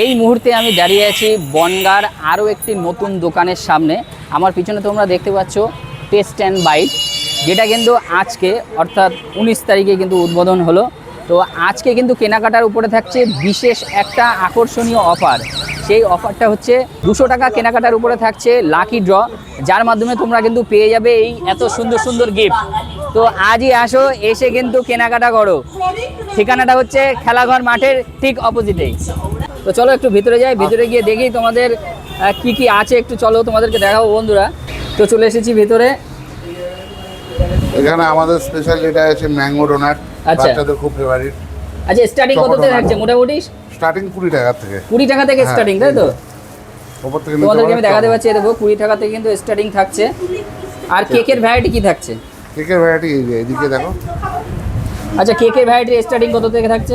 এই মুহূর্তে আমি দাঁড়িয়ে আছি বনগার আরও একটি নতুন দোকানের সামনে। আমার পিছনে তোমরা দেখতে পাচ্ছ টেস্ট অ্যান্ড বাইট যেটা কিন্তু আজকে, অর্থাৎ উনিশ তারিখে কিন্তু উদ্বোধন হলো। তো আজকে কিন্তু কেনাকাটার উপরে থাকছে বিশেষ একটা আকর্ষণীয় অফার। সেই অফারটা হচ্ছে দুশো টাকা কেনাকাটার উপরে থাকছে লাকি ড্র যার মাধ্যমে তোমরা কিন্তু পেয়ে যাবে এই এত সুন্দর সুন্দর গিফট তো আজই আসো, এসে কিন্তু কেনাকাটা করো। ঠিকানাটা হচ্ছে খেলাঘর মাঠের ঠিক অপোজিটেই তো চলো একটু ভিতরে যাই ভিতরে গিয়ে দেখি তোমাদের কি কি আছে। একটু চলো তোমাদেরকে দেখাবো বন্ধুরা। তো চলে এসেছি ভিতরে। এখানে আমাদের স্পেশাল যেটা আছে ম্যাঙ্গো ডোনাট আচ্ছা। বাচ্চাদের খুব ফেভারিট আচ্ছা স্টার্টিং কত থেকে থাকছে মোটামুটি? স্টার্টিং কুড়ি টাকা থেকে। কুড়ি টাকা থেকে হ্যাঁ, স্টার্টিং তাই তো? ওপর থেকে তোমাদেরকে আমি দেখাতে। পাচ্ছি দেখো কুড়ি টাকা থেকে কিন্তু স্টার্টিং থাকছে। আর কেকের ভ্যারাইটি কি থাকছে? কেকের ভ্যারাইটি এই যে এদিকে দেখো। আচ্ছা কেকের ভ্যারাইটি স্টার্টিং কত থেকে থাকছে?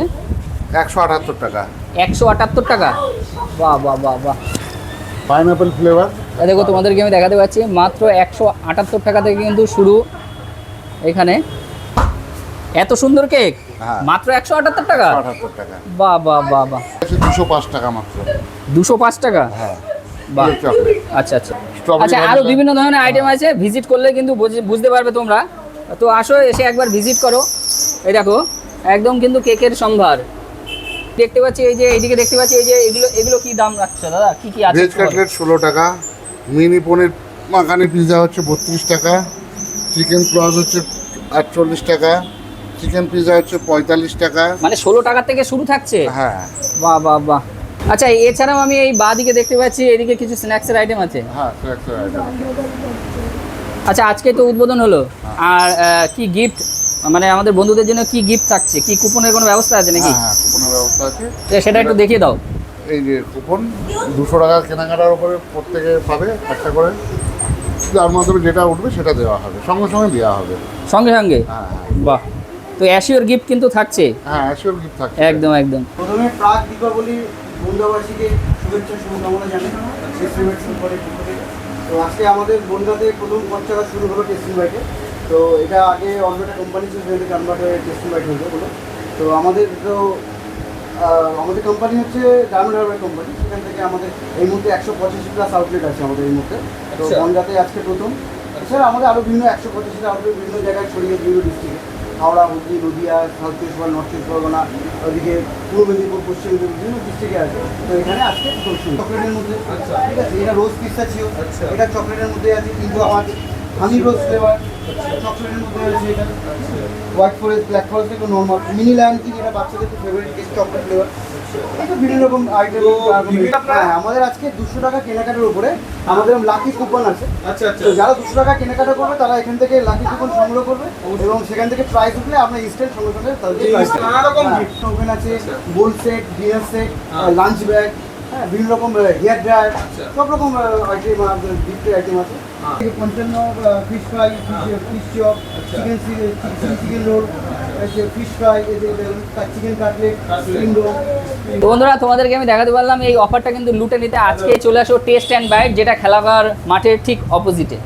একশো আটাত্তর টাকা। একশো আটাত্তর টাকা। বাহ বাহ বাহ বাহ। পাইনাপেল ফ্লেভার দেখো তোমাদেরকে আমি দেখাতে পাচ্ছি মাত্র একশো আটাত্তর টাকা থেকে কিন্তু শুরু এখানে। এত সুন্দর কেক? হ্যাঁ। মাত্র একশো আটাত্তর টাকা? বাহ বাহ বাহ বাহ। দুশো পাঁচ টাকা মাত্র। দুশো পাঁচ টাকা? হ্যাঁ। আচ্ছা আচ্ছা। আচ্ছা আরও বিভিন্ন ধরনের আইটেম আছে ভিজিট করলে কিন্তু বুঝ- বুঝতে পারবে তোমরা। তো আসো এসে একবার ভিজিট করো। এই দেখো একদম কিন্তু কেকের সম্ভার। দেখতে পাচ্ছি এই যে এইদিকে দেখতে পাচ্ছি এই যে এগুলো এগুলো কি দাম রাখছো দাদা? কি কি আছে ভেজ কাটলেট ষোলো টাকা মিনি পনির মাখানি পিৎজা হচ্ছে বত্রিশ টাকা চিকেন ক্লজ হচ্ছে আটচল্লিশ টাকা চিকেন পিৎজা হচ্ছে পঁয়তাল্লিশ টাকা। মানে ষোলো টাকা থেকে শুরু থাকছে? হ্যাঁ। বাহ বাহ বাহ। আচ্ছা এছাড়াও আমি এই বাঁ দিকে দেখতে পাচ্ছি এদিকে কিছু স্ন্যাক্সের আইটেম আছে? হ্যাঁ correct, correct. আচ্ছা আজকে তো উদ্বোধন হলো। আর আহ, কি গিফট মানে আমাদের বন্ধুদের জন্য কি গিফট থাকছে? কি কুপনের কোনো ব্যবস্থা আছে নাকি? হ্যাঁ হ্যাঁ কুপনের ব্যবস্থা আছে। তো সেটা একটু দেখিয়ে দাও। এই যে কুপন দুশো টাকা কেনাকাটার উপরে প্রত্যেকে পাবে একটা করে। যার মাধ্যমে যেটা উঠবে সেটা দেওয়া হবে সঙ্গে সঙ্গে দেওয়া হবে। সঙ্গে সঙ্গে? হ্যাঁ বাহ। তো অ্যাসিওর গিফট কিন্তু থাকছে? হ্যাঁ অ্যাসিওর গিফট থাকছে। একদম একদম। প্রথমে প্রাক দীপাবলি বন্ধুবাসীকে শুভেচ্ছা শুভকামনা জানাই। টেস্টিং শুরু থেকে। তো আজকে আমাদের বনগাতে প্রথম খরচাটা শুরু হলো টেস্টিং বাইটে তো এটা আগে অন্য একটা কোম্পানি ছিল সেখানে কনভার্ট হয়ে টেস্টিং বাইট হলো বলো। তো আমাদের তো আমাদের কোম্পানি হচ্ছে ডায়মন্ড হারবার কোম্পানি সেখান থেকে আমাদের এই মুহূর্তে একশো পঁচাশি প্লাস আউটলেট আছে আমাদের এই মুহূর্তে। তো আচ্ছা। বনগাতে আজকে প্রথম। এছাড়া আমাদের আরও বিভিন্ন একশো পঁচাশিটা আউটলেট বিভিন্ন জায়গায় ছড়িয়ে বিভিন্ন ডিস্ট্রিক্টে হাওড়া হুগলি নদিয়া সাউথ চব্বিশ পরগনা নর্থ চব্বিশ পরগনা ওদিকে পূর্ব মেদিনীপুর পশ্চিম মেদিনীপুর বিভিন্ন ডিস্ট্রিক্টে আছে। তো এখানে আজকে চকলেটের মধ্যে ঠিক আছে এটা রোজ পিস্তা ছিল। এটা চকলেটের মধ্যে আছে কিন্তু আমার হানি রোজ ফ্লেভার চকলেটের মধ্যে আছে এটা হোয়াইট ফরেস্ট ব্ল্যাক ফরেস্ট একটু নর্মাল মিনি লায়ন কিং এটা বাচ্চাদের খুব ফেভারিট কেস চকলেট ফ্লেভার এটা বিভিন্ন রকম আইটেম হ্যাঁ আমাদের আজকে দুশো টাকা কেনাকাটার উপরে আমাদের লাকি কুপন আছে। আচ্ছা আচ্ছা। যারা দুশো টাকা কেনাকাটা করবে তারা এখান থেকে লাকি কুপন সংগ্রহ করবে এবং সেখান থেকে প্রাইস উঠলে আমরা ইনস্ট্যান্ট সঙ্গে সঙ্গে তাদেরকে এই নানা রকম হ্যাঁ, ওভেন আছে বোল সেট ডিনার সেট হ্যাঁ। লাঞ্চ ব্যাগ হ্যাঁ বিভিন্ন রকম হেয়ার ড্রায়ার আচ্ছা। সব রকম আইটেম গিফটের আইটেম আছে। পঞ্চান্ন fish fry fish chop chicken chicken roll fish fry chicken cutlet বন্ধুরা তোমাদেরকে আমি দেখাতে পারলাম এই অফারটা কিন্তু লুটে নিতে আজকে চলে আসো টেস্ট অ্যান্ড বাইট যেটা খেলাবার মাঠের ঠিক অপোজিটে